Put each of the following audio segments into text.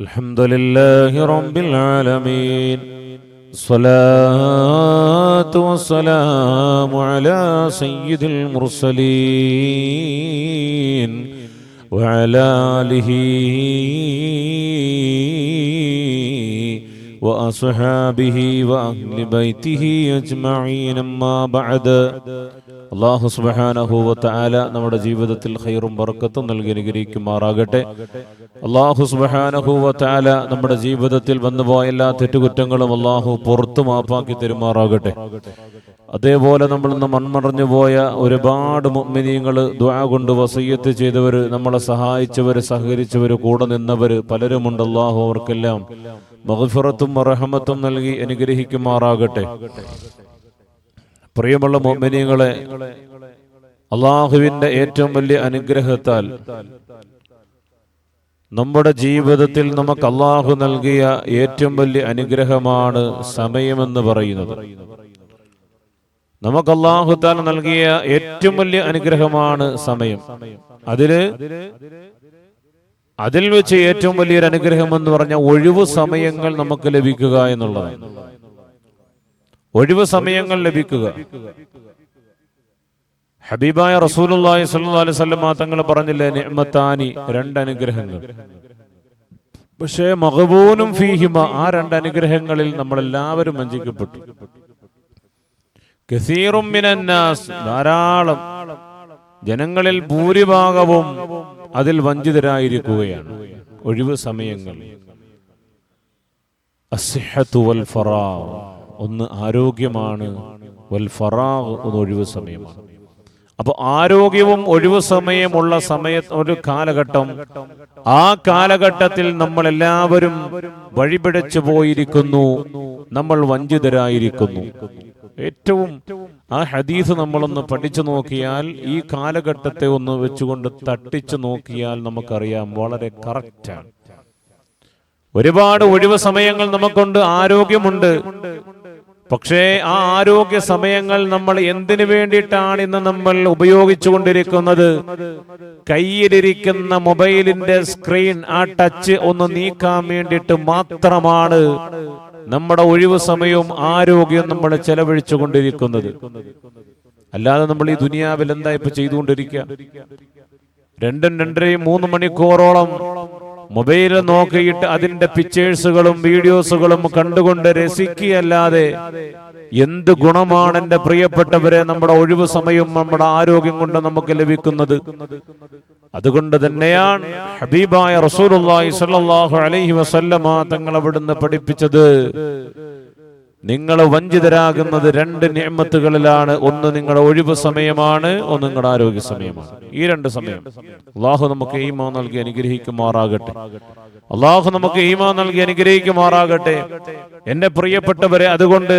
الحمد لله رب العالمين الصلاة والسلام على سيد المرسلين وعلى آله وأصحابه وأهل بيته أجمعين أما بعد അള്ളാഹു സുബാനഹുവ താല നമ്മുടെ ജീവിതത്തിൽ ഖൈറും ബർക്കത്തും നൽകി അനുഗ്രഹിക്കുമാറാകട്ടെ അള്ളാഹു സുബാനഹുവ താല നമ്മുടെ ജീവിതത്തിൽ വന്നുപോയ എല്ലാ തെറ്റുകുറ്റങ്ങളും അള്ളാഹു പുറത്തു മാപ്പാക്കി തരുമാറാകട്ടെ അതേപോലെ നമ്മൾ ഇന്ന് മൺമറഞ്ഞു പോയ ഒരുപാട് മുഅ്മിനീങ്ങൾ ദ്വാ കൊണ്ട് വസയ്യത്ത് ചെയ്തവർ നമ്മളെ സഹായിച്ചവർ സഹകരിച്ചവർ കൂടെ നിന്നവർ പലരുമുണ്ട് അള്ളാഹു അവർക്കെല്ലാം മഹഫിറത്തും റഹമത്തും നൽകി അനുഗ്രഹിക്കുമാറാകട്ടെ. പ്രിയമുള്ള മോമിനിയങ്ങളെ അള്ളാഹുവിന്റെ ഏറ്റവും വലിയ അനുഗ്രഹത്താൽ നമ്മുടെ ജീവിതത്തിൽ നമുക്ക് അള്ളാഹു നൽകിയ ഏറ്റവും വലിയ അനുഗ്രഹമാണ് സമയമെന്ന് പറയുന്നത്. നമുക്ക് അള്ളാഹു താൻ നൽകിയ ഏറ്റവും വലിയ അനുഗ്രഹമാണ് സമയം. അതിൽ അതിൽ വെച്ച് ഏറ്റവും വലിയൊരു അനുഗ്രഹം എന്ന് പറഞ്ഞ ഒഴിവു സമയങ്ങൾ നമുക്ക് ലഭിക്കുക എന്നുള്ളതാണ്. ഒഴിവ് സമയങ്ങൾ ലഭിക്കുക. ഹബീബായ സ്വല്ലല്ലാഹു അലൈഹി വസല്ലം തങ്ങൾ പറഞ്ഞില്ലേ നിഅമത്താനി രണ്ട് അനുഗ്രഹങ്ങൾ പക്ഷേ മഹബൂനും ഫീഹിമ ആ രണ്ട് അനുഗ്രഹങ്ങളിൽ നമ്മൾ എല്ലാവരും വഞ്ചിക്കപ്പെട്ടു ധാരാളം. ജനങ്ങളിൽ ഭൂരിഭാഗവും അതിൽ വഞ്ചിതരായിരിക്കുകയാണ്. ഒഴിവ് സമയങ്ങൾ. ഒന്ന് ആരോഗ്യമാണ്. ഒന്ന് ഒഴിവ് സമയമാണ്. അപ്പോൾ ആരോഗ്യവും ഒഴിവ് സമയമുള്ള സമയ ഒരു കാലഘട്ടം. ആ കാലഘട്ടത്തിൽ നമ്മൾ എല്ലാവരും വഴിപിടച്ചു പോയിരിക്കുന്നു. നമ്മൾ വഞ്ചിതരായിരിക്കുന്നു. ഏറ്റവും ആ ഹദീസ് നമ്മളൊന്ന് പഠിച്ചു നോക്കിയാൽ ഈ കാലഘട്ടത്തെ ഒന്ന് വെച്ചുകൊണ്ട് തട്ടിച്ചു നോക്കിയാൽ നമുക്കറിയാം വളരെ കറക്റ്റാണ് ഒരുപാട് ഒഴിവ് സമയങ്ങൾ നമുക്കുണ്ട് ആരോഗ്യമുണ്ട്. പക്ഷേ ആ ആരോഗ്യ സമയങ്ങൾ നമ്മൾ എന്തിനു വേണ്ടിയിട്ടാണ് ഇന്ന് നമ്മൾ ഉപയോഗിച്ചുകൊണ്ടിരിക്കുന്നത്? കയ്യിലിരിക്കുന്ന മൊബൈലിന്റെ സ്ക്രീൻ ആ ടച്ച് ഒന്ന് നീക്കാൻ വേണ്ടിയിട്ട് മാത്രമാണ്. നമ്മുടെ ഒഴിവ് സമയവും ആരോഗ്യവും നമ്മൾ ചെലവഴിച്ചു കൊണ്ടിരിക്കുന്നത് അല്ലാതെ നമ്മൾ ഈ ദുനിയാവിൽ എന്താ ഇപ്പൊ ചെയ്തുകൊണ്ടിരിക്കുക? രണ്ടും രണ്ടരയും മൂന്ന് മണിക്കൂറോളം മൊബൈൽ നോക്കിയിട്ട് അതിന്റെ പിക്ചേഴ്സുകളും വീഡിയോസുകളും കണ്ടുകൊണ്ട് രസിക്കുകയല്ലാതെ എന്ത് ഗുണമാണ് എന്റെ പ്രിയപ്പെട്ടവരെ നമ്മുടെ ഒഴിവ് സമയവും നമ്മുടെ ആരോഗ്യം കൊണ്ട് നമുക്ക് ലഭിക്കുന്നത്? അതുകൊണ്ട് തന്നെയാണ് ഹബീബായ റസൂലുള്ളാഹി സ്വല്ലല്ലാഹു അലൈഹി വസല്ലമ തങ്ങൾ അവിടുന്ന് പഠിപ്പിച്ചത്. നിങ്ങൾ വഞ്ചിതരാകുന്നത് രണ്ട് നിയമത്തുകളിലാണ് ഒന്ന് നിങ്ങളുടെ ഒഴിവ് സമയമാണ് ഒന്ന് നിങ്ങളുടെ ആരോഗ്യ സമയമാണ്. ഈ രണ്ട് സമയം. അള്ളാഹു നമുക്ക് ഈ മോ നൽകി അനുഗ്രഹിക്കുമാറാകട്ടെ. അള്ളാഹു നമുക്ക് ഈമാൻ നൽകി അനുഗ്രഹിക്കുമാറാകട്ടെ. എന്റെ പ്രിയപ്പെട്ടവരെ അതുകൊണ്ട്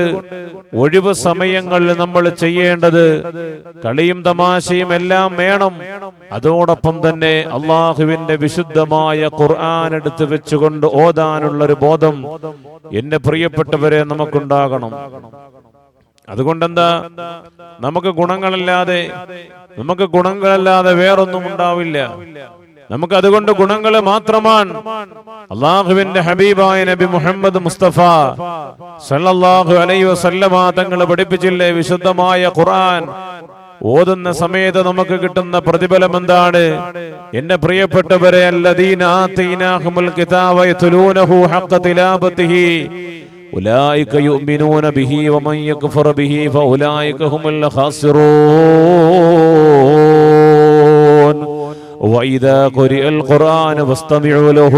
ഒഴിവ് സമയങ്ങളിൽ നമ്മൾ ചെയ്യേണ്ടത് കളിയും തമാശയും എല്ലാം വേണം. അതോടൊപ്പം തന്നെ അള്ളാഹുവിന്റെ വിശുദ്ധമായ ഖുർആൻ എടുത്ത് വെച്ചുകൊണ്ട് ഓതാനുള്ള ഒരു ബോധം എന്റെ പ്രിയപ്പെട്ടവരെ നമുക്കുണ്ടാകണം. അതുകൊണ്ടെന്താ? നമുക്ക് ഗുണങ്ങളല്ലാതെ നമുക്ക് ഗുണങ്ങളല്ലാതെ വേറൊന്നും ഉണ്ടാവില്ല. നമുക്ക് അതുകൊണ്ട് ഗുണങ്ങൾ മാത്രമാണ്. അള്ളാഹുവിന്റെ ഹബീബായ നബി മുഹമ്മദ് മുസ്തഫ സല്ലല്ലാഹു അലൈഹി വസല്ലമ തങ്ങൾ പഠിപ്പിച്ചില്ലേ വിശുദ്ധമായ ഖുർആൻ. ഓതുന്ന സമയത്ത് നമുക്ക് കിട്ടുന്ന പ്രതിഫലം എന്താണ്? എന്റെ പ്രിയപ്പെട്ടവരെ യുഅ്മിനൂന ബിഹി ബിഹി وإذا قرئ القرآن فاستمعوا له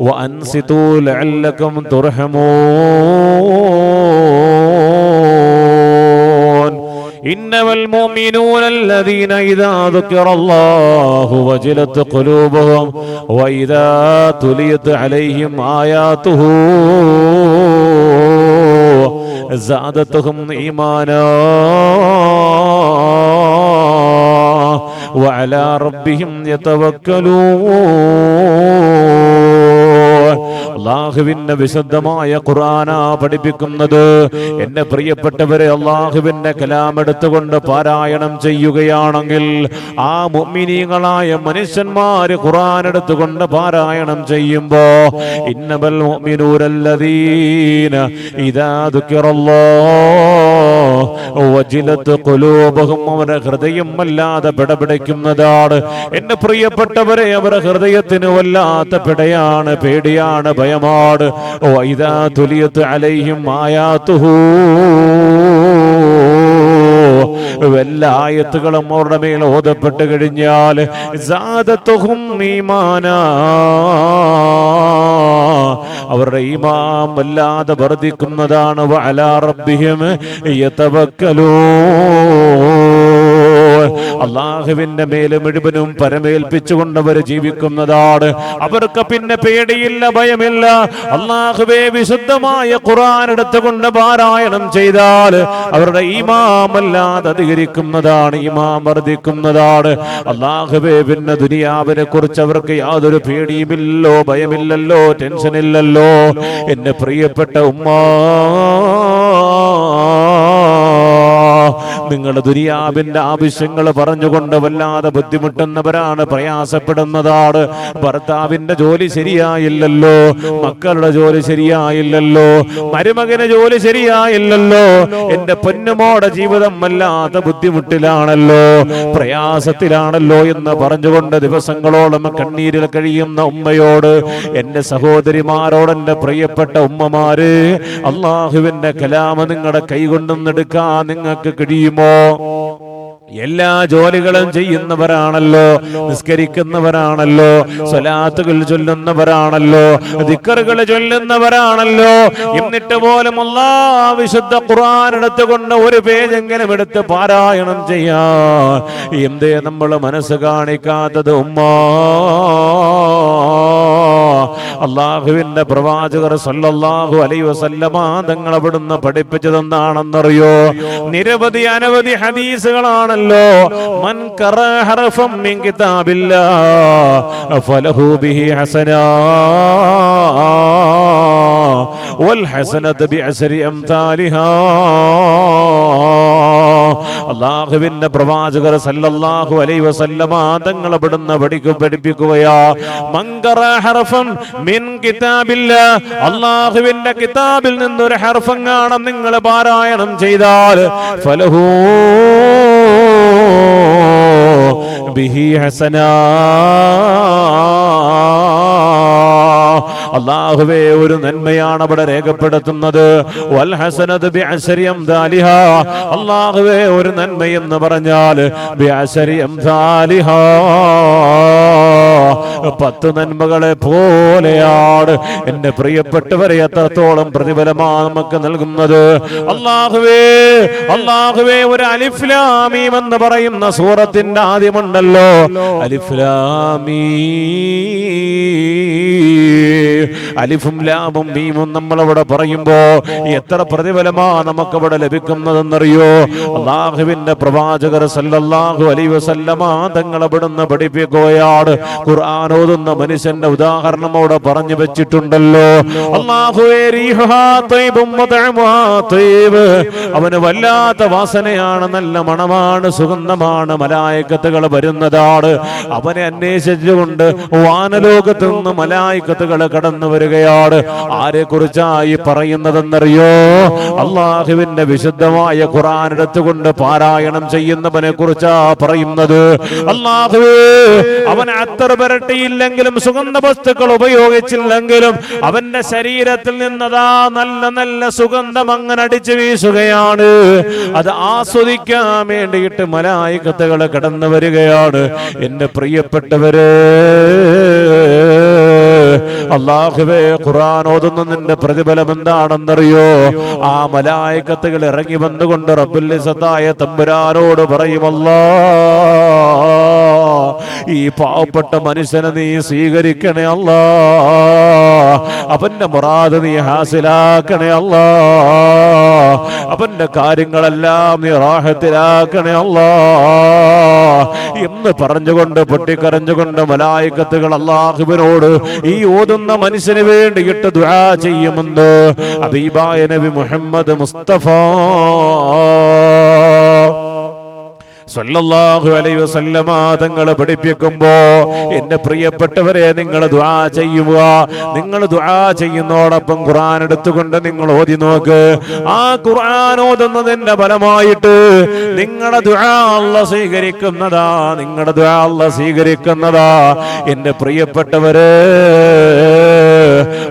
وأنصتوا لعلكم ترحمون إنما المؤمنون الذين إذا ذكر الله وجلت قلوبهم وإذا تليت عليهم آياته زادتهم إيمانا وعلى ربهم يتوكلون അള്ളാഹുവിന്റെ വിശുദ്ധമായ ഖുർആനാ പഠിപ്പിക്കുന്നത് എന്റെ പ്രിയപ്പെട്ടവരെ അള്ളാഹുവിന്റെ കലാം എടുത്തുകൊണ്ട് പാരായണം ചെയ്യുകയാണെങ്കിൽ ആ മുഅ്മിനീങ്ങളായ മനുഷ്യന്മാര് ഖുർആൻ എടുത്തുകൊണ്ട് പാരായണം ചെയ്യുമ്പോ ഇന്നബൽ മുഅ്മിനൂരല്ലദീന ഇദാ ദുക്കിറല്ലാഹു ഖുലൂബുഹും അവരുടെ ഹൃദയം വല്ലാതെ പിടപിടിക്കുന്നതാണ്. എന്റെ പ്രിയപ്പെട്ടവരെ അവരുടെ ഹൃദയത്തിന് വല്ലാത്ത പിടയാണ് പേടിയാണ് ഭയമാണ്. വൈദാ തുലിയത്ത് അലൈഹിം ആയാത്തുഹൂ. വല്ല ആയത്തുകളും അവരുടെ മേൽ ഓതപ്പെട്ട് കഴിഞ്ഞാൽ സാദത്തുഹും ഈമാനാ. അവരുടെ ഈമാം വല്ലാതെ വർദ്ധിക്കുന്നതാണ് വഅലാ റബ്ബിഹിം അള്ളാഹുവിന്റെ മേലെ മുഴുവനും പരമേൽപ്പിച്ചുകൊണ്ട് അവർ ജീവിക്കുന്നതാണ്. അവർക്ക് പിന്നെ പേടിയില്ല ഭയമില്ല. അള്ളാഹുവെ വിശുദ്ധമായ ഖുറാൻ എടുത്തുകൊണ്ട് പാരായണം ചെയ്താൽ അവരുടെ ഈമാമല്ലാതെ അധികരിക്കുന്നതാണ് ഈമാം വർദ്ധിക്കുന്നതാണ്. അള്ളാഹുവെ പിന്നെ ദുനിയാവിനെ കുറിച്ച് അവർക്ക് യാതൊരു പേടിയുമില്ലോ ഭയമില്ലല്ലോ ടെൻഷനില്ലല്ലോ. എന്റെ പ്രിയപ്പെട്ട ഉമ്മ നിങ്ങളുടെ ദുരിയാബിന്റെ ആവശ്യങ്ങൾ പറഞ്ഞുകൊണ്ട് വല്ലാതെ ബുദ്ധിമുട്ടുന്നവരാണ് പ്രയാസപ്പെടുന്നതാണ്. ഭർത്താവിന്റെ ജോലി ശരിയായില്ലല്ലോ മക്കളുടെ ജോലി ശരിയായില്ലല്ലോ മരുമകന് ജോലി ശരിയായില്ലല്ലോ എന്റെ പൊന്നുമോടെ ജീവിതം വല്ലാത്ത ബുദ്ധിമുട്ടിലാണല്ലോ പ്രയാസത്തിലാണല്ലോ എന്ന് പറഞ്ഞുകൊണ്ട് ദിവസങ്ങളോളം കണ്ണീരിൽ കഴിയുന്ന ഉമ്മയോട് എന്റെ സഹോദരിമാരോട് എന്റെ പ്രിയപ്പെട്ട ഉമ്മമാര് അള്ളാഹുവിന്റെ കലാമ നിങ്ങളുടെ കൈകൊണ്ടൊന്നെടുക്കാൻ നിങ്ങൾക്ക് കഴിയുമോ എല്ലാ ജോലികളും ചെയ്യുന്നവരാണല്ലോ നിസ്കരിക്കുന്നവരാണല്ലോ സ്വലാത്തുകൾ ചൊല്ലുന്നവരാണല്ലോ ദിക്കറുകൾ ചൊല്ലുന്നവരാണല്ലോ. എന്നിട്ട് പോലും എല്ലാ വിശുദ്ധ ഖുർആൻ എടുത്തുകൊണ്ട് ഒരു പേജെങ്കിലും എടുത്ത് പാരായണം ചെയ്യാ എന്തേ നമ്മൾ മനസ്സ് കാണിക്കാത്തത് ഉമ്മാ? അള്ളാഹുവിന്റെ പ്രവാചകർ സല്ലല്ലാഹു അലൈഹി വസല്ലമ തങ്ങൾ അവിടുന്ന് പഠിപ്പിച്ചതെന്താണെന്നറിയോ നിരവധി അനവധി ഹദീസുകളാണല്ലോ മൻ ഖറ ഹർഫം മിൻ കിതാബില്ലാ ഫലഹു ബിഹി ഹസനാ والحسنة بعشر أمثالها അള്ളാഹുവിന്റെ പ്രവാചകർ സല്ലല്ലാഹു അലൈ വസല്ലമ തങ്ങൾ അവിടുന്ന് പഠിക്കു പഠിപ്പിക്കുകയാ. ഹർഫം മിൻ കിതാബില്ല. അള്ളാഹുവിന്റെ കിതാബിൽ നിന്നൊരു ഹർഫങ്ങാണം നിങ്ങൾ പാരായണം ചെയ്താൽ ഫലഹൂ ബിഹി ഹസനാ. അള്ളാഹുവേ ഒരു നന്മയാണ് അവിടെ രേഖപ്പെടുത്തുന്നത്. അള്ളാഹുവേ ഒരു നന്മയെന്ന് പറഞ്ഞാൽ അംദാലിഹാ പത്ത് നന്മകളെ പോലെയാണ്. എന്റെ പ്രിയപ്പെട്ടവരെ എത്രത്തോളം പ്രതിഫലമാണ് നമുക്ക് നൽകുന്നത്? അള്ളാഹുവേ അള്ളാഹുവേ ഒരു അലിഫ്ലാമീം എന്ന് പറയുന്ന സൂറത്തിന്റെ ആദ്യമുണ്ടല്ലോ. അലിഫ്ലാമീ. അലിഫും ലാമും മീമും നമ്മൾ അവിടെ പറയുമ്പോ എത്ര പ്രതിഫലമാ നമുക്ക് അവിടെ ലഭിക്കുന്നതെന്നറിയോ? അള്ളാഹുവിന്റെ പ്രവാചകർ സല്ലല്ലാഹു അലൈഹി വസല്ലമ തങ്ങൾ അവിടുന്ന് പഠിപ്പിക്കുകയാണ് ഖുർആൻ ഓതുന്ന മനുഷ്യന്റെ ഉദാഹരണം അവിടെ പറഞ്ഞു വെച്ചിട്ടുണ്ടല്ലോ. അവന് വല്ലാത്ത വാസനയാണ് നല്ല മണമാണ് സുഗന്ധമാണ് മലായക്കത്തുകൾ വരുന്നതാണ്. അവനെ അന്വേഷിച്ചുകൊണ്ട് വാനലോകത്ത് നിന്ന് മലായിക്കത്തുകൾ കടന്നു വരികയാണ്. ആരെ കുറിച്ചായി പറയുന്നതെന്നറിയോ? അള്ളാഹുവിന്റെ വിശുദ്ധമായ ഖുർആൻ എടുത്തുകൊണ്ട് പാരായണം ചെയ്യുന്നവനെ കുറിച്ചാ പറയുന്നത്? അള്ളാഹുവേ അവൻ അത്തർ പുരട്ടിയില്ലെങ്കിലും സുഗന്ധ വസ്തുക്കൾ ഉപയോഗിച്ചില്ലെങ്കിലും അവന്റെ ശരീരത്തിൽ നിന്നതാ നല്ല നല്ല സുഗന്ധം അങ്ങനെ അടിച്ചു വീശുകയാണ്. അത് ആസ്വദിക്കാൻ വേണ്ടിയിട്ട് മലായികത്തുകൾ കടന്നു വരികയാണ്. എന്റെ പ്രിയപ്പെട്ടവര് അള്ളാഹുവേ ഓതുന്ന നിന്റെ പ്രതിഫലം എന്താണെന്നറിയോ? ആ മലായിക്കത്തുകൾ ഇറങ്ങി വന്നുകൊണ്ട് റബ്ബുല്ലിസത്തായ തമ്പുരാനോട് പറയുമല്ലാ ഈ പാവപ്പെട്ട മനുഷ്യനെ നീ സ്വീകരിക്കണേ അല്ല. അവന്റെ മുറാദ് നീ ഹാസിലാക്കണേ അല്ല. അവന്റെ കാര്യങ്ങളെല്ലാം നീ റാഹത്തിലാക്കണേ അല്ല. എന്ന് പറഞ്ഞുകൊണ്ട് പൊട്ടിക്കരഞ്ഞുകൊണ്ട് മലായിക്കത്തുകൾ അള്ളാഹുവിനോട് ഈ ഓതുന്ന മനുഷ്യന് വേണ്ടിയിട്ട് ദുആ ചെയ്യുമെന്ന് അബീബായ നബി മുഹമ്മദ് മുസ്തഫ സല്ലല്ലാഹു അലൈഹി വസല്ലമ തങ്ങൾ പഠിപ്പിക്കുമ്പോ എന്റെ പ്രിയപ്പെട്ടവരെ നിങ്ങൾ ദുആ ചെയ്യുക. നിങ്ങൾ ദുആ ചെയ്യുന്നതോടൊപ്പം ഖുർആൻ എടുത്തുകൊണ്ട് നിങ്ങൾ ഓതി നോക്ക്. ആ ഖുർആൻ ഓതുന്നതിന്റെ ഫലമായിട്ട് നിങ്ങളുടെ ദുആ അല്ല സ്വീകരിക്കുന്നതാ. നിങ്ങളുടെ ദുആ അല്ല സ്വീകരിക്കുന്നതാ. എന്റെ പ്രിയപ്പെട്ടവരെ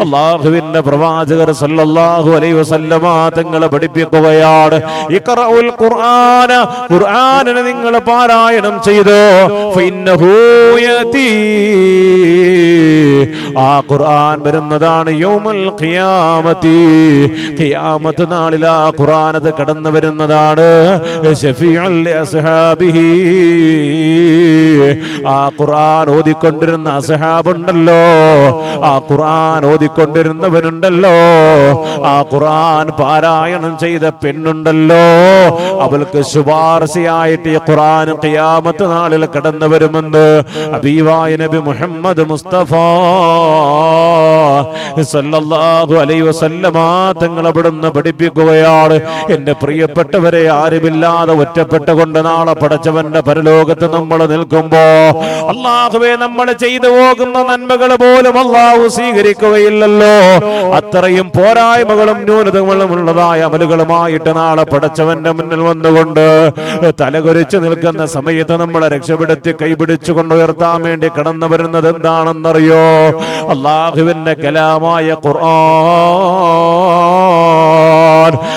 അള്ളാഹുവിന്റെ പ്രവാചകർ സല്ലല്ലാഹു അലൈഹി വസല്ലമ തങ്ങളെ പഠിപ്പിക്കുകയാണ്. ഇഖറഉൽ ഖുർആന ഖുർആനിനെ നിങ്ങൾ പാരായണം ചെയ്തു? ഫിന്നഹു യതി. ആ ഖുർആൻ വരുന്നതാണ് യൗമൽ ഖിയാമത്തി. ഖിയാമത്ത് നാളിൽ ആ ഖുർആൻ അത് കടന്നു വരുന്നതാണ്. ഷഫീഉൽ അസ്ഹാബിഹി. ആ ഖുർആൻ ഓതിക്കൊണ്ടിരുന്ന അസ്ഹാബ് ഉണ്ടല്ലോ ആ ഖുർആൻ ഓതി ഓതിക്കൊണ്ടിരുന്നവനുണ്ടല്ലോ ആ ഖുർആൻ പാരായണം ചെയ്ത പെണ്ണുണ്ടല്ലോ. അവൾക്ക് ശുപാർശയായിട്ട് ഈ ഖുർആൻ ഖിയാമത്ത് നാളിൽ കടന്നു വരുമെന്ന് അബീവായ നബി മുഹമ്മദ് മുസ്തഫ സല്ലല്ലാഹു അലൈഹി വസല്ലമ തങ്ങൾ അവിടുന്ന് പഠിപ്പിക്കുകയാണ്. എന്റെ പ്രിയപ്പെട്ടവരെ ആരുമില്ലാതെ ഒറ്റപ്പെട്ടുകൊണ്ട് നാളെ പടച്ചവന്റെ പരലോകത്ത് നമ്മൾ നിൽക്കുമ്പോ അള്ളാഹുവെ നമ്മൾ ചെയ്തു പോകുന്ന നന്മകൾ പോലും അള്ളാഹു സ്വീകരിക്കുകയില്ലല്ലോ അത്രയും പോരായ്മകളും ന്യൂനതകളും ഉള്ളതായ അമലുകളുമായിട്ട് നാളെ പടച്ചവന്റെ മുന്നിൽ വന്നുകൊണ്ട് തലകുരിച്ചു നിൽക്കുന്ന സമയത്ത് നമ്മളെ രക്ഷപ്പെടുത്തി കൈപിടിച്ചു കൊണ്ടുയർത്താൻ വേണ്ടി കടന്നു വരുന്നത് എന്താണെന്നറിയോ? അള്ളാഹുവിന്റെ കലാമായ ഖുർആൻ.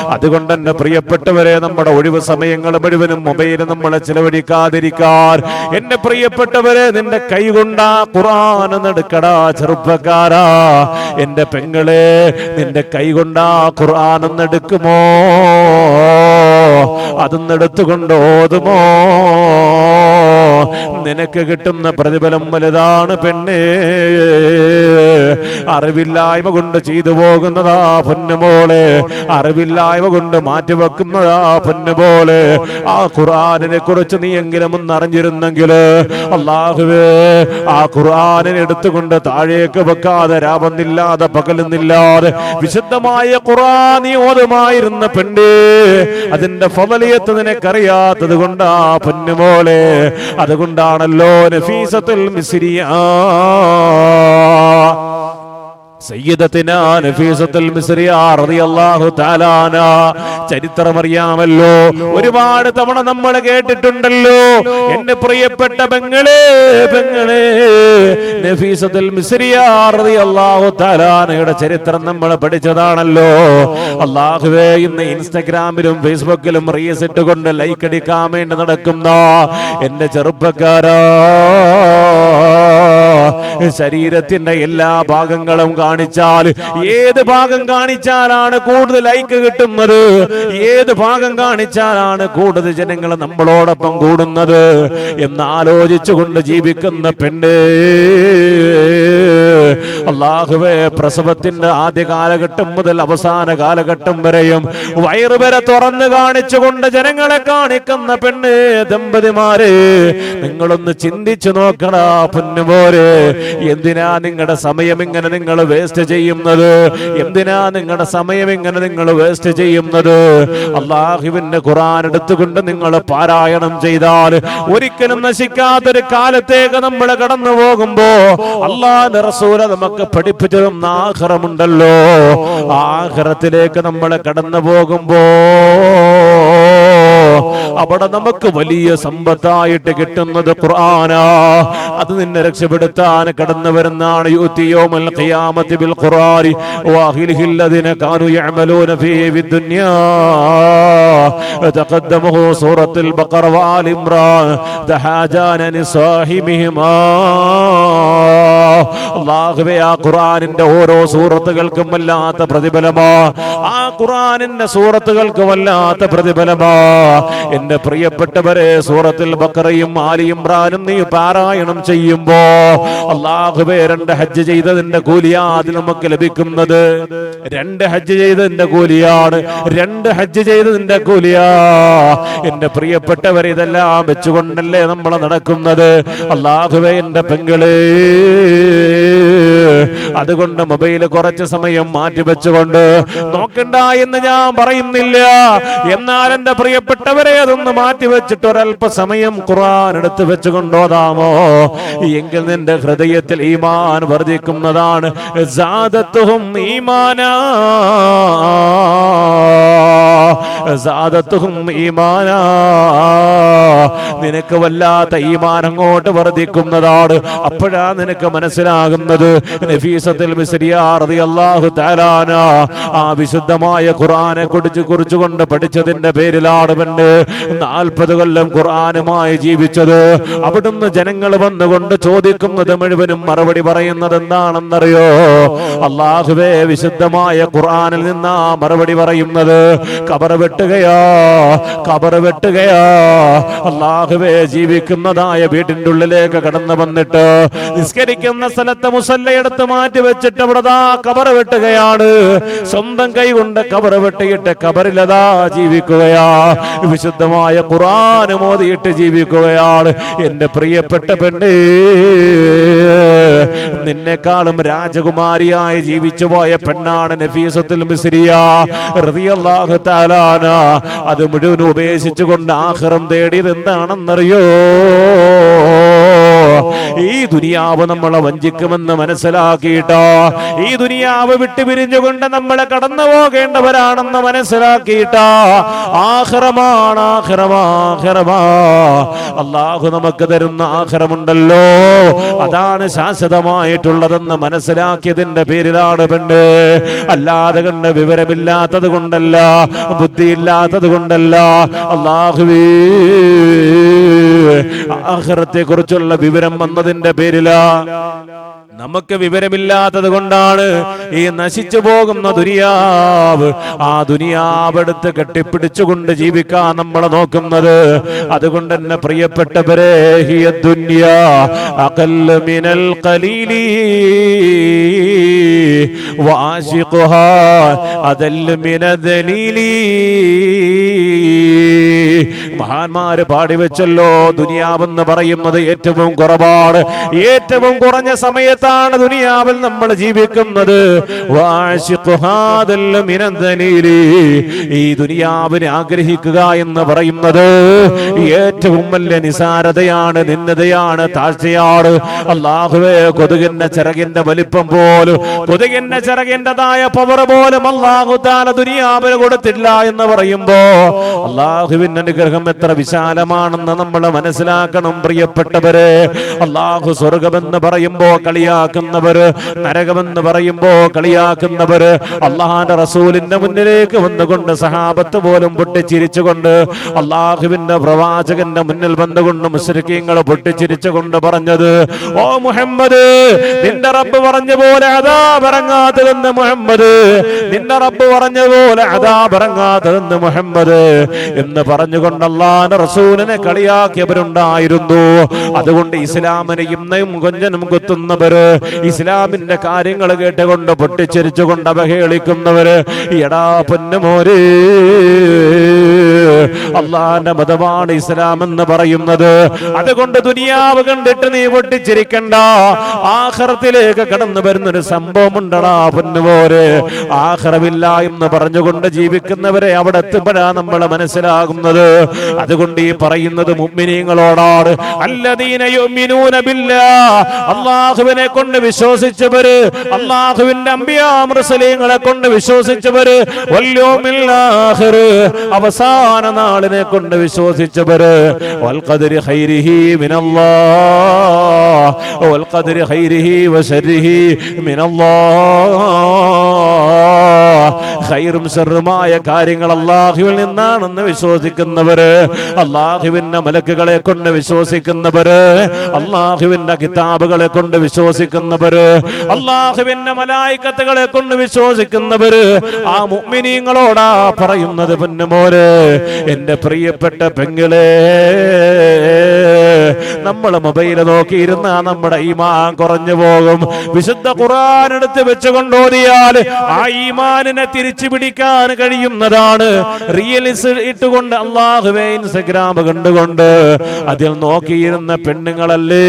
അതുകൊണ്ട് തന്നെ പ്രിയപ്പെട്ടവരെ നമ്മുടെ ഒഴിവ് സമയങ്ങൾ മുഴുവനും മൊബൈൽ നമ്മളെ ചിലവഴിക്കാതിരിക്കാൻ. എന്റെ പ്രിയപ്പെട്ടവരെ നിന്റെ കൈ കൊണ്ടാ ഖുർആൻ എടുക്കടാ ചെറുപ്പക്കാരാ. എന്റെ പെങ്ങളെ നിന്റെ കൈ കൊണ്ടാ ഖുറാനെടുക്കുമോ എടുക്കുമോ? അതൊന്നെടുത്തുകൊണ്ട് ഓതുമോ? നിനക്ക് കിട്ടുന്ന പ്രതിഫലം വലുതാണ് പെണ്ണേ. അറിവില്ലായ്മ കൊണ്ട് ചെയ്തു പോകുന്നതാ പൊന്നുമോളെ അറിവില്ലായ്മ കൊണ്ട് മാറ്റിവെക്കുന്നതാ പൊന്നുപോലെ ആ ഖുർആാനിനെ കുറിച്ച് നീ എങ്കിലും ഒന്ന് അറിഞ്ഞിരുന്നെങ്കിൽ അള്ളാഹുവേ ആ ഖുർആാനിനെ എടുത്തുകൊണ്ട് താഴേക്ക് വെക്കാതെ രാപന്നില്ലാതെ പകലുന്നില്ലാതെ വിശുദ്ധമായ ഖുർആൻ നീ ഓതുമായിരുന്ന പെണ്ണേ. അതിന്റെ ഫലലിയത്ത് നിനക്കറിയാത്തത് കൊണ്ടാ പൊന്നുമോളെ അതുകൊണ്ടാണല്ലോ സയ്യിദത്തിനാ നഫീസത്തുൽ മിസ്രിയ. ചരിത്രമറിയാമല്ലോ ഒരുപാട് തവണ നമ്മൾ കേട്ടിട്ടുണ്ടല്ലോ. എന്റെ പ്രിയപ്പെട്ട പെങ്ങളെ നഫീസത്തുൽ ചരിത്രം നമ്മൾ പഠിച്ചതാണല്ലോ. അള്ളാഹുവേ ഇന്ന് ഇൻസ്റ്റഗ്രാമിലും ഫേസ്ബുക്കിലും റീൽസ് ഇട്ടുകൊണ്ട് ലൈക്ക് അടിക്കാൻ വേണ്ടി നടക്കുന്ന എന്റെ ചെറുപ്പക്കാരാ. ശരീരത്തിന്റെ എല്ലാ ഭാഗങ്ങളും കാണിച്ചാൽ ഏത് ഭാഗം കാണിച്ചാലാണ് കൂടുതൽ ലൈക്ക് കിട്ടുന്നത്? ഏത് ഭാഗം കാണിച്ചാലാണ് കൂടുതൽ ജനങ്ങൾ നമ്മളോടൊപ്പം കൂടുന്നത്? എന്ന് ആലോചിച്ചുകൊണ്ട് ജീവിക്കുന്ന പെണ്ണ്. അള്ളാഹുവേ പ്രസവത്തിന്റെ ആദ്യ കാലഘട്ടം മുതൽ അവസാന കാലഘട്ടം വരെയും വയറുവരെ തുറന്നു കാണിച്ചുകൊണ്ട് ജനങ്ങളെ കാണിക്കുന്ന പെണ്ണ് ദമ്പതിമാര് നിങ്ങളൊന്ന് ചിന്തിച്ചു നോക്കണ പൊന്നുപോലെ എന്തിനാ നിങ്ങളുടെ സമയം ഇങ്ങനെ നിങ്ങൾ വേസ്റ്റ് ചെയ്യുന്നത്? എന്തിനാ നിങ്ങളുടെ സമയം ഇങ്ങനെ നിങ്ങൾ വേസ്റ്റ് ചെയ്യുന്നത്? അള്ളാഹുവിന്റെ ഖുറാൻ എടുത്തുകൊണ്ട് നിങ്ങൾ പാരായണം ചെയ്താൽ ഒരിക്കലും നശിക്കാത്തൊരു കാലത്തേക്ക് നമ്മൾ കടന്നു പോകുമ്പോ അള്ളാഹ് റസൂല നമുക്ക് പഠിപ്പിച്ചു തന്ന ആഹ്റമുണ്ടല്ലോ ആഹ്റത്തിലേക്ക് നമ്മൾ കടന്നു പോകുമ്പോ അവിടെ നമുക്ക് വലിയ സമ്പത്തായിട്ട് കിട്ടുന്നത് ഖുർആനാ അത് നിന്നെ രക്ഷപ്പെടുത്താൻ കടന്നു വരുന്നാണ് യൂത്തിയോമൽ ഖിയാമത്തി ബിൽ ഖുർആനി വാഹിലിഹി الذين كانوا يعملون فيه في الدنيا تقدمه سورة البقرة وآل عمران تحاجان لصاحبهما അള്ളാഹുവേ ആ ഖുറാനിന്റെ ഓരോ സൂറത്തുകൾക്കും വല്ലാത്ത പ്രതിഫലമാ? ആ ഖുറാനിന്റെ സൂറത്തുകൾക്ക് വല്ലാത്ത പ്രതിഫലമാ? എന്റെ പ്രിയപ്പെട്ടവരെ സൂറത്തിൽ ബക്കറയും ആലിയും ഇമ്രാനും നീ പാരായണം ചെയ്യുമ്പോ അള്ളാഹുബേ രണ്ട് ഹജ്ജ് ചെയ്തതിന്റെ കൂലിയാ അത് നമുക്ക് ലഭിക്കുന്നത്. രണ്ട് ഹജ്ജ് ചെയ്തതിന്റെ കൂലിയാണ് രണ്ട് ഹജ്ജ് ചെയ്തതിന്റെ കൂലിയാ. എന്റെ പ്രിയപ്പെട്ടവർ ഇതെല്ലാം വെച്ചുകൊണ്ടല്ലേ നമ്മൾ നടക്കുന്നത്? അള്ളാഹുബേ എന്റെ പെങ്ങളേ. അതുകൊണ്ട് മൊബൈൽ കുറച്ച് സമയം മാറ്റി വെച്ചുകൊണ്ട് നോക്കണ്ട എന്ന് ഞാൻ പറയുന്നില്ല. എന്നാൽ എന്റെ പ്രിയപ്പെട്ടവരെ അതൊന്ന് മാറ്റി വെച്ചിട്ട് ഒരല്പസമയം ഖുർആൻ എടുത്ത് വെച്ചുകൊണ്ടോതാമോ എങ്കിൽ നിന്റെ ഹൃദയത്തിൽ ഈമാൻ വർദ്ധിക്കുന്നതാണ്. ഈമാനാ. ഈമാനാ. നിനക്ക് വല്ലാത്ത ഈമാൻ അങ്ങോട്ട് വർദ്ധിക്കുന്നതാണ്. അപ്പോഴാ നിനക്ക് മനസ്സിലാകുന്നത്. നഫീസത്തിൽ റളിയല്ലാഹു തആലാന ആ വിശുദ്ധമായ ഖുർആനെ കുറിച്ച് കുറിച്ചുകൊണ്ട് പഠിച്ചതിന്റെ പേരിലാണ് പെണ്ണ് നാൽപ്പത് കൊല്ലം ഖുർആനുമായി ജീവിച്ചത്. അവിടുന്ന് ജനങ്ങൾ വന്നുകൊണ്ട് ചോദിക്കുന്നത് മുഴുവനും മറുപടി പറയുന്നത് എന്താണെന്നറിയോ? അള്ളാഹുവേ വിശുദ്ധമായ ഖുർആനിൽ നിന്നാ മറുപടി പറയുന്നത് കബർ വെട്ടുകയാ കബർ വെട്ടുകയാ. അള്ളാഹുവേ ജീവിക്കുന്നതായ വീടിന്റെ ഉള്ളിലേക്ക് കടന്നു വന്നിട്ട് നിസ്കരിക്കുന്ന സ്ഥലത്ത് മുസല്ലയെടുത്ത് മാറ്റി വെച്ചിട്ട് അവിടെ ദാ കബർ വെട്ടുകയാണ്. സ്വന്തം കൈ കൊണ്ട് കബർ വെട്ടിയിട്ട് കബറിലതാ ജീവിക്കുകയാ. വിശുദ്ധമായ ഖുർആൻ മോദിയിട്ട് ജീവിക്കുകയാണ്. എന്റെ പ്രിയപ്പെട്ട പെണ്ണ്. നിന്നെക്കാളും രാജകുമാരിയായി ജീവിച്ചു പോയ പെണ്ണാണ് നഫീസത്തുൽ അത് മുഴുവൻ ഉപേക്ഷിച്ചുകൊണ്ട് ആഹ്റം തേടിയത് എന്താണെന്നറിയോ ഈ ദുനിയാവ് നമ്മളെ വഞ്ചിക്കുമെന്ന് മനസ്സിലാക്കിയിട്ടോ? ഈ ദുനിയാവ് വിട്ടുപിരിഞ്ഞുകൊണ്ട് നമ്മളെ കടന്നു പോകേണ്ടവരാണെന്ന് മനസ്സിലാക്കിയിട്ടോ? ആഹ്റമാണ് അള്ളാഹു നമുക്ക് തരുന്ന ആഹ്റമുണ്ടല്ലോ. അതാണ് ശാശ്വതമായിട്ടുള്ളതെന്ന് മനസ്സിലാക്കിയതിന്റെ പേരിലാണ് പെണ്ണ്. അല്ലാതെ കണ്ട് വിവരമില്ലാത്തത് കൊണ്ടല്ല ബുദ്ധിയില്ലാത്തത് കൊണ്ടല്ല. അള്ളാഹുവേ ആഹ്റത്തെ കുറിച്ചുള്ള വിവരം വന്നതിന്റെ പേരിലാ. നമുക്ക് വിവരമില്ലാത്തത് കൊണ്ടാണ് ഈ നശിച്ചു പോകുന്ന ദുനിയാവ് ആ ദുനിയാവെടുത്ത് കെട്ടിപ്പിടിച്ചുകൊണ്ട് ജീവിക്കാൻ നമ്മൾ നോക്കുന്നത്. അതുകൊണ്ട് തന്നെ പ്രിയപ്പെട്ടവരെ മിനൽ അതല്ല് മിനദലീലി മഹാന്മാര് പാടി വെച്ചല്ലോ. ദുനിയാവെന്ന് പറയുന്നത് ഏറ്റവും കുറവാണ്. ഏറ്റവും കുറഞ്ഞ സമയത്താണ് ദുനിയാവിൽ നമ്മൾ ജീവിക്കുന്നത്. ഈ ദുനിയാവിനെ ആഗ്രഹിക്കുക എന്ന് പറയുന്നത് ഏറ്റവും വലിയ നിസാരതയാണ് നിന്നതയാണ് താഴ്ചയാണ്. അള്ളാഹുവേ കൊതുകിന്റെ ചിറകിന്റെ വലിപ്പം പോലും കൊതുകിന്റെ ചിറകിന്റെതായ പവർ പോലും അള്ളാഹു താല ദുനിയാവിന് കൊടുത്തില്ല എന്ന് പറയുമ്പോ അള്ളാഹുവിന്റെ അനുഗ്രഹം എത്ര വിശാലമാണെന്ന് നമ്മൾ മനസ്സിലാക്കണം പ്രിയപ്പെട്ടവര്. അള്ളാഹു സ്വർഗമെന്ന് പറയുമ്പോ കളിയാക്കുന്നവര് നരകമെന്ന് പറയുമ്പോ കളിയാക്കുന്നവര് അള്ളാഹാന്റെ റസൂലിന്റെ മുന്നിലേക്ക് വന്നുകൊണ്ട് സഹാബത്ത് പോലും പൊട്ടിച്ചിരിച്ചുകൊണ്ട് അള്ളാഹുവിന്റെ പ്രവാചകന്റെ മുന്നിൽ വന്നുകൊണ്ട് മുസ്ലിക്കീങ്ങൾ പൊട്ടിച്ചിരിച്ചുകൊണ്ട് പറഞ്ഞത് ഓ മുഹമ്മദ് നിന്റെ റബ്ബ് പറഞ്ഞ പോലെ അതാ പറങ്ങാത്തതെന്ന് മുഹമ്മദ്. നിന്റെ റബ്ബ് പറഞ്ഞ പോലെ അതാ പറങ്ങാത്തതെന്ന് മുഹമ്മദ്. എന്ന് പറഞ്ഞുകൊണ്ട് അള്ളാന്റെ റസൂലിനെ കളിയാക്കിയവരുണ്ടായിരുന്നു. അതുകൊണ്ട് ഇസ്ലാമിനെ ഇന്നയും കൊഞ്ചനും കുത്തുന്നവര് ഇസ്ലാമിന്റെ കാര്യങ്ങൾ കേട്ടുകൊണ്ട് പൊട്ടിച്ചിരിച്ചുകൊണ്ട് അവഹേളിക്കുന്നവര് എടാ പൊന്നുമോര് അള്ളാന്റെ മതമാണ് ഇസ്ലാം എന്ന് പറയുന്നത്. അതുകൊണ്ട് ദുനിയാവ് കണ്ടിട്ട് നീ പൊട്ടിച്ചിരിക്കണ്ട. ആഹ്റത്തിലേക്ക് കടന്നു വരുന്നൊരു സംഭവം ഉണ്ടടാ ആഹ്റമില്ല എന്ന് പറഞ്ഞുകൊണ്ട് ജീവിക്കുന്നവരെ അവിടെ എത്തുമ്പോഴാ നമ്മൾ മനസ്സിലാകുന്നത്. അതുകൊണ്ട് ഈ പറയുന്നത് മുമ്മിനീങ്ങളോടാണ്. അള്ളാഹുവിനെ കൊണ്ട് വിശ്വസിച്ചവര് അള്ളാഹുവിന്റെ അമ്പിയാമൃസലീങ്ങളെ കൊണ്ട് വിശ്വസിച്ചവര് അവസാന നാളിനെ കൊണ്ട് വിശ്വസിച്ചവര് വൽഖദരി ഹൈരിഹി മിനല്ലാ വൽഖദരി ഹൈരിഹി വശരിഹി മിനല്ലാഹ്. ഖൈറും ഷർറുമായ കാര്യങ്ങൾ അള്ളാഹുവിൽ നിന്നാണെന്ന് വിശ്വസിക്കുന്നവര് അള്ളാഹുവിന്റെ മലക്കുകളെ കൊണ്ട് വിശ്വസിക്കുന്നവര് അള്ളാഹുവിന്റെ കിതാബുകളെ കൊണ്ട് വിശ്വസിക്കുന്നവര് അള്ളാഹുവിന്റെ മലായിക്കത്തുകളെ കൊണ്ട് വിശ്വസിക്കുന്നവര് ആ മുഅ്മിനീങ്ങളോടാ പറയുന്നത് പൊന്നുമോര് എന്റെ പ്രിയപ്പെട്ട പെങ്ങളെ. നമ്മൾ മൊബൈൽ നോക്കിയിരുന്ന നമ്മുടെ ഈമാൻ കുറഞ്ഞു പോകും. വിശുദ്ധ ഖുർആൻ എടുത്ത് വെച്ചുകൊണ്ട് ഓതിയാൽ ആ ഈമാനിനെ തിരിച്ചു പിടിക്കാൻ കഴിയുന്നതാണ്. റിയലിസ് ഇട്ടുകൊണ്ട് അള്ളാഹുവേ ഇൻസ്റ്റഗ്രാം കണ്ടുകൊണ്ട് അതിൽ നോക്കിയിരുന്ന പെണ്ണുങ്ങളല്ലേ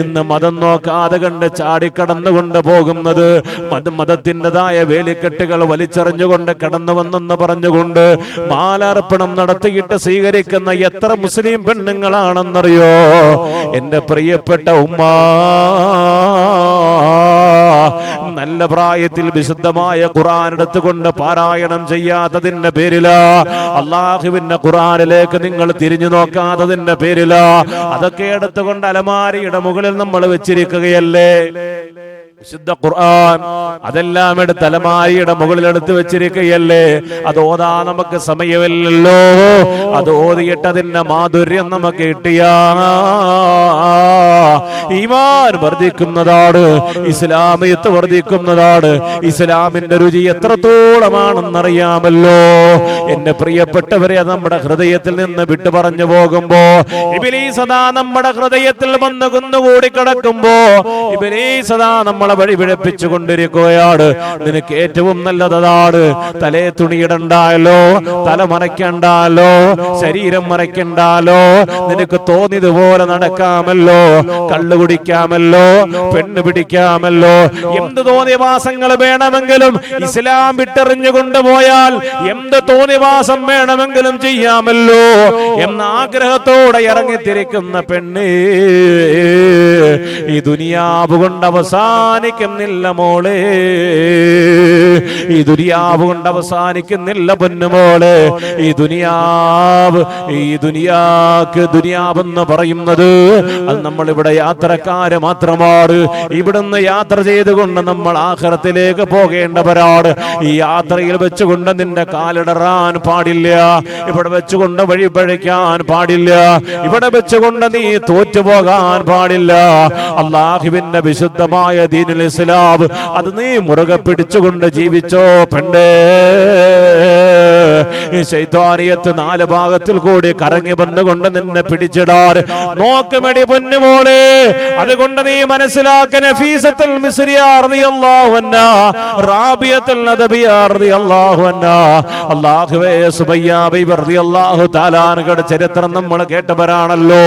ഇന്ന് മതം നോക്കാതെ കണ്ട് ചാടിക്കടന്നുകൊണ്ട് പോകുന്നത്. മത മതത്തിന്റെതായ വേലിക്കെട്ടുകൾ വലിച്ചെറിഞ്ഞുകൊണ്ട് കടന്നു വന്നെന്ന് പറഞ്ഞുകൊണ്ട് മാലാർപ്പണം നടത്തിയിട്ട് സ്വീകരിക്കുന്ന എത്ര മുസ്ലിം പെണ്ണുങ്ങളാണെന്നറിയോ? എന്റെ പ്രിയപ്പെട്ട ഉമ്മ നല്ല പ്രായത്തിൽ വിശുദ്ധമായ ഖുർആൻ എടുത്തുകൊണ്ട് പാരായണം ചെയ്യാത്തതിന്റെ പേരില അള്ളാഹുവിന്റെ ഖുർആനിലേക്ക് നിങ്ങൾ തിരിഞ്ഞു നോക്കാത്തതിന്റെ പേരില. അതൊക്കെ എടുത്തുകൊണ്ട് അലമാരിയുടെ മുകളിൽ നമ്മൾ വെച്ചിരിക്കുകയല്ലേ? വിശുദ്ധ ഖുർആൻ അതെല്ലാം എടുത്ത് അലമാരിയുടെ മുകളിൽ എടുത്ത് വെച്ചിരിക്കുകയല്ലേ? അത് ഓതാ നമുക്ക് സമയമില്ലല്ലോ. അത് ഓതിയിട്ട് അതിന്റെ മാധുര്യം നമുക്ക് കിട്ടിയാ. ഈമാൻ വർദ്ധിക്കുന്നതാണ് ഇസ്ലാമിയത്ത് വർദ്ധിക്കുന്നതാണ് ഇസ്ലാമിന്റെ രുചി എത്രത്തോളമാണെന്നറിയാമല്ലോ. എന്റെ പ്രിയപ്പെട്ടവരെ നമ്മുടെ ഹൃദയത്തിൽ നിന്ന് വിട്ടു പറഞ്ഞു പോകുമ്പോ ഇബിലീ സദാ നമ്മുടെ ഹൃദയത്തിൽ വന്ന് കുന്നുകൂടി കിടക്കുമ്പോ ഇബിലീ സദാ നമ്മളെ വഴി പിഴപ്പിച്ചു കൊണ്ടിരിക്കുകയാണ്. നിനക്ക് ഏറ്റവും നല്ലത് അതാണ് തലേ തുണിയിടണ്ടാലോ തല മറയ്ക്കണ്ടാലോ ശരീരം മറയ്ക്കണ്ടാലോ നിനക്ക് തോന്നിയതുപോലെ നടക്കാമല്ലോ കള്ളു കുടിക്കാമല്ലോ പെണ്ണ് പിടിക്കാമല്ലോ എന്ത് തോന്നിയവാസങ്ങൾ വേണമെങ്കിലും ഇസ്ലാം വിട്ടെറിഞ്ഞു കൊണ്ടുപോയാൽ എന്ത് തോന്നിവാസം വേണമെങ്കിലും ചെയ്യാമല്ലോ. എന്ന ആഗ്രഹത്തോടെ ഇറങ്ങിത്തിരിക്കുന്ന പെണ്ണ്. ഈ ദുനിയാവ് കൊണ്ട് അവസാനിക്കുന്നില്ല മോളെ. ഈ ദുനിയാവ് കൊണ്ട് അവസാനിക്കുന്നില്ല പൊന്നുമോളെ. ഈ ദുനിയാവ് ഈ ദുനിയാക്ക് ദുനിയാവെന്ന് പറയുന്നത് അത് നമ്മൾ ഇവിടെ യാത്രക്കാര് മാത്രമാണ്. ഇവിടുന്ന് യാത്ര ചെയ്തുകൊണ്ട് നമ്മൾ ആഹ്റത്തിലേക്ക് പോകേണ്ടവരാണ്. ഈ യാത്രയിൽ വെച്ചുകൊണ്ട് നിന്റെ കാലിടറാൻ പാടില്ല. ഇവിടെ വെച്ചുകൊണ്ട് വഴി പഴിക്കാൻ പാടില്ല. ഇവിടെ വെച്ചുകൊണ്ട് നീ തോറ്റുപോകാൻ പാടില്ല. അള്ളാഹുവിന്റെ വിശുദ്ധമായ ദീനുൽ ഇസ്ലാം അത് നീ മുറുകെ പിടിച്ചുകൊണ്ട് ജീവിച്ചോ പെണ്ണേ ഈ ശൈത്വാനിയത്ത് നാല് ഭാഗത്തിൽ കൂടി കറങ്ങി വന്നുകൊണ്ട് നിന്നെ പിടിച്ചിടാൻ. നോക്കുമടി പൊന്നുമോളെ അതുകൊണ്ട് നീ മനസ്സിലാക്കന ഫീസത്തിൽ ചരിത്രം നമ്മൾ കേട്ടവരാണല്ലോ.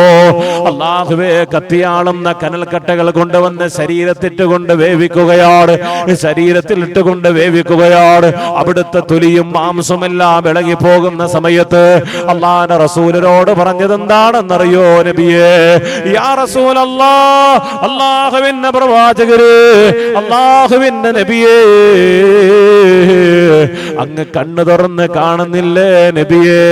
അള്ളാഹുവേ കത്തിയാളുന്ന കനൽക്കട്ടകൾ കൊണ്ടുവന്ന് ശരീരത്തിട്ടുകൊണ്ട് വേവിക്കുകയാണ്. ശരീരത്തിൽ ഇട്ടുകൊണ്ട് വേവിക്കുകയാണ്. അവിടുത്തെ തൊലിയും മാംസമെല്ലാം ഇളകി പോകുന്ന സമയത്ത് അള്ളാന്റെ റസൂലിനോട് പറഞ്ഞത് എന്താണെന്നറിയോ നബിയേ? യാ അള്ളാഹുവിന്റെ പ്രവാചകര് അള്ളാഹുവിന്റെ നബിയേ. അങ്ങ് കണ്ണു തുറന്ന് കാണുന്നില്ലേ നബിയേ?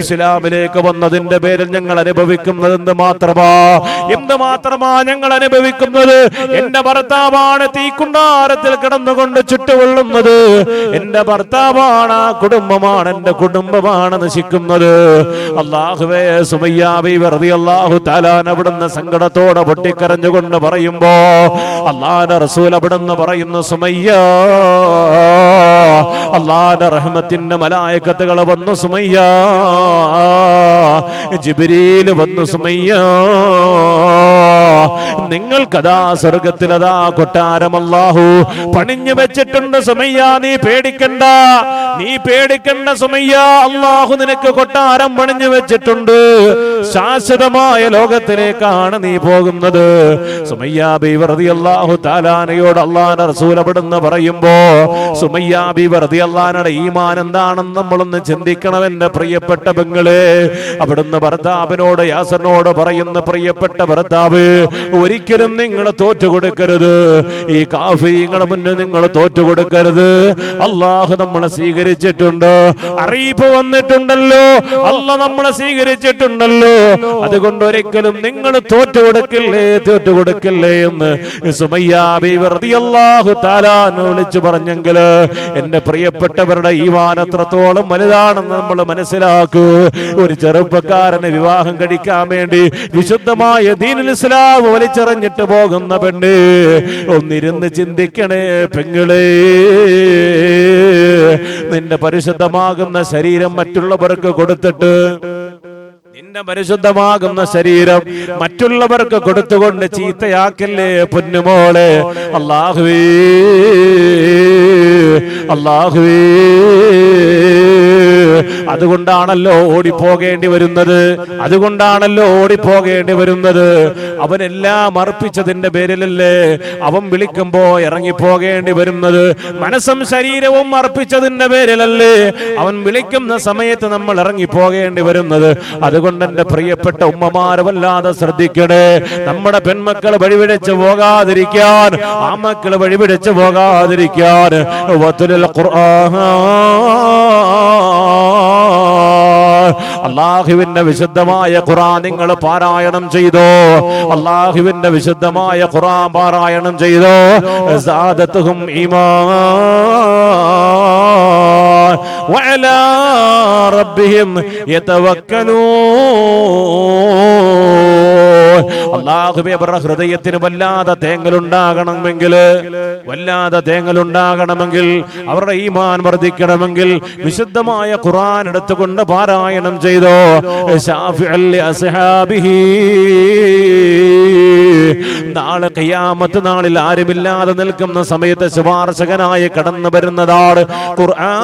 ഇസ്ലാമിലേക്ക് വന്നതിന്റെ പേരിൽ ഞങ്ങൾ അനുഭവിക്കുന്നത് എന്ത് മാത്രമാ? എന്ത് മാത്രമാ ഞങ്ങൾ അനുഭവിക്കുന്നത്? എന്റെ ഭർത്താവാണ് തീക്കുണ്ടാരത്തിൽ കിടന്നുകൊണ്ട് ചുട്ടുകൊള്ളുന്നത്. എന്റെ ഭർത്താവാണ് ആ കുടുംബമാണ് എന്റെ കുടുംബമാണ് നശിക്കുന്നത്. അള്ളാഹുവേ സുമയ്യാബി വെറുതെ അള്ളാഹു താലാൻ അവിടുന്ന് സങ്കടത്തോടെ പൊട്ടിക്കരഞ്ഞുകൊണ്ട് പറയുമ്പോ അള്ളാന്റെ റസൂൽ അവിടുന്ന് പറയുന്ന സുമയ്യ അള്ളാന്റെ റഹ്മത്തിന്റെ മലായക്കത്തുകൾ വന്നു സുമയ്യ. ജിബിരിയിൽ വന്നു സുമയ്യ. നിങ്ങൾക്കതാ സ്വർഗത്തിലതാ കൊട്ടാരം അല്ലാഹു പണിഞ്ഞു വെച്ചിട്ടുണ്ട് സുമയ്യ നീ പേടിക്കണ്ട. നീ പേടിക്കണ്ട സുമയ്യ അള്ളാഹു നിനക്ക് കൊട്ടാരം പണിഞ്ഞു വെച്ചിട്ടുണ്ട്. ശാശ്വതമായ ലോകത്തിലേക്കാണ് നീ പോകുന്നത്. സുമയ്യാബി അള്ളാഹു താലാനയോട് അള്ളാന്റെ റസൂൽ അവിടുന്ന് പറയുമ്പോ സുമയ്യാബി വെറുതെ അള്ളാനയുടെ ഈമാൻ എന്താണെന്ന് നമ്മളൊന്ന് ചിന്തിക്കണം എന്റെ പ്രിയപ്പെട്ട പെങ്ങളെ. അവിടുന്ന് ഭർത്താവിനോട് യാസനോട് പറയുന്ന പ്രിയപ്പെട്ട ഭർത്താവ് ഒരിക്കലും നിങ്ങൾ തോറ്റു കൊടുക്കരുത് ഈ കാഫിങ്ങളുടെ മുന്നിൽ നിങ്ങൾ തോറ്റു കൊടുക്കരുത് അള്ളാഹു നമ്മളെ സ്വീകരിച്ചിട്ടുണ്ട്. അറിയിപ്പ് വന്നിട്ടുണ്ടല്ലോ. അല്ല നമ്മളെ സ്വീകരിച്ചിട്ടുണ്ടല്ലോ. അതുകൊണ്ട് ഒരിക്കലും നിങ്ങൾ തോറ്റു കൊടുക്കില്ലേ തോറ്റു കൊടുക്കില്ലേ എന്ന് വിളിച്ചു പറഞ്ഞെങ്കിൽ എന്റെ പ്രിയപ്പെട്ടവരുടെ ഈ വാനത്രത്തോളം വലുതാണെന്ന് നമ്മൾ മനസ്സിലാക്കൂ. ഒരു ചെറുപ്പക്കാരനെ വിവാഹം കഴിക്കാൻ വേണ്ടി വിശുദ്ധമായ ദീനുൽ ഇസ്ലാം വലിച്ചെറിഞ്ഞിട്ട് പോകുന്ന പെണ്ണ്. ഒന്നിരുന്ന് ചിന്തിക്കണേ പെങ്ങളെ. നിന്റെ പരിശുദ്ധമാകുന്ന ശരീരം മറ്റുള്ളവർക്ക് കൊടുത്തിട്ട് നിന്റെ പരിശുദ്ധമാകുന്ന ശരീരം മറ്റുള്ളവർക്ക് കൊടുത്തുകൊണ്ട് ചീത്തയാക്കല്ലേ പൊന്നുമോളെ? അള്ളാഹുവേ അള്ളാഹുവേ അതുകൊണ്ടാണല്ലോ ഓടിപ്പോകേണ്ടി വരുന്നത്. അതുകൊണ്ടാണല്ലോ ഓടിപ്പോകേണ്ടി വരുന്നത്. അവനെല്ലാം അർപ്പിച്ചതിന്റെ പേരിലല്ലേ അവൻ വിളിക്കുമ്പോ ഇറങ്ങിപ്പോകേണ്ടി വരുന്നത്. മനസ്സും ശരീരവും അർപ്പിച്ചതിന്റെ പേരിലല്ലേ അവൻ വിളിക്കുന്ന സമയത്ത് നമ്മൾ ഇറങ്ങിപ്പോകേണ്ടി വരുന്നത്. അതുകൊണ്ട് എന്റെ പ്രിയപ്പെട്ട ഉമ്മമാരെ വല്ലാതെ ശ്രദ്ധിക്കണേ. നമ്മുടെ പെൺമക്കൾ വഴിപിടിച്ച് പോകാതിരിക്കാൻ ആ മക്കൾ വഴിപിടിച്ച് പോകാതിരിക്കാൻ. ഖുർആൻ. അള്ളാഹുവിന്റെ വിശുദ്ധമായ ഖുറാൻ നിങ്ങൾ പാരായണം ചെയ്തോ അള്ളാഹുവിന്റെ വിശുദ്ധമായ ഖുറാൻ പാരായണം ചെയ്തോ സാദത്തുഹും ഈമാൻ وعلى ربهم يتوكلون അള്ളാഹുബെ അവരുടെ ഹൃദയത്തിന് വല്ലാതെ തേങ്ങലുണ്ടാകണമെങ്കിൽ വല്ലാതെ തേങ്ങലുണ്ടാകണമെങ്കിൽ അവരുടെ ഈമാൻ വർദ്ധിക്കണമെങ്കിൽ വിശുദ്ധമായ ഖുർആൻ എടുത്തുകൊണ്ട് പാരായണം ചെയ്തോ. നാളെ ഖിയാമത്ത് നാളിൽ ആരുമില്ലാതെ നിൽക്കുന്ന സമയത്ത് ശുപാർശകനായി കടന്നു വരുന്നതാണ് ഖുർആൻ.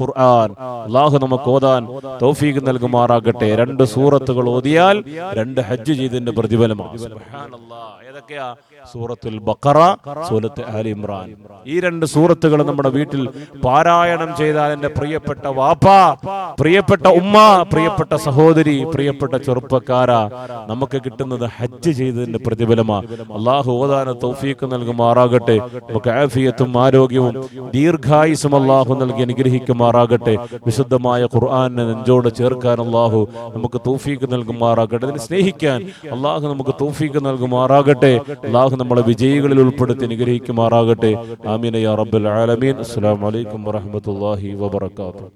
ഖുർആൻ. അള്ളാഹു നമുക്ക് ഓതാൻ തൗഫീഖ് നൽകുമാറാകട്ടെ. രണ്ട് സൂറത്തുകൾ ഓതിയാൽ രണ്ട് ഹജ്ജ് ചെയ്തതിന്റെ പ്രതിഫലമാണ്. ഏതൊക്കെയാ? സൂറത്തുൽ ബക്കറ സൂറത്ത് ആലി ഇമ്രാൻ. ഈ രണ്ട് സൂറത്തുകൾ നമ്മുടെ വീട്ടിൽ പാരായണം ചെയ്താൽ എന്റെ പ്രിയപ്പെട്ട വാപ്പ പ്രിയപ്പെട്ട ഉമ്മ പ്രിയപ്പെട്ട സഹോദരി പ്രിയപ്പെട്ട ചെറുപ്പക്കാര നമുക്ക് കിട്ടുന്നത് ഹജ്ജ് ചെയ്തതിന്റെ പ്രതിഫലമാ. അള്ളാഹു ഓദാന തൗഫീഖ് നൽകുമാറാകട്ടെ നമുക്ക് ആഫിയത്തും ആരോഗ്യവും ദീർഘായുസും അള്ളാഹു നൽകി അനുഗ്രഹിക്കുമാറാകട്ടെ. വിശുദ്ധമായ ഖുർആാനെ നെഞ്ചോട് ചേർക്കാൻ അള്ളാഹു നമുക്ക് തൗഫീഖ് നൽകുമാറാകട്ടെ. അതിനെ സ്നേഹിക്കാൻ അള്ളാഹു നമുക്ക് തൗഫീഖ് നൽകുമാറാകട്ടെ. അള്ളാഹു നമ്മളെ വിജയികളിൽ ഉൾപ്പെടുത്തി അനുഗ്രഹിക്കുമാറാകട്ടെ. ആമീന യാ റബ്ബൽ ആലമീൻ. അസ്സലാമു അലൈക്കും വറഹ്മത്തുള്ളാഹി വബറകാതുഹു.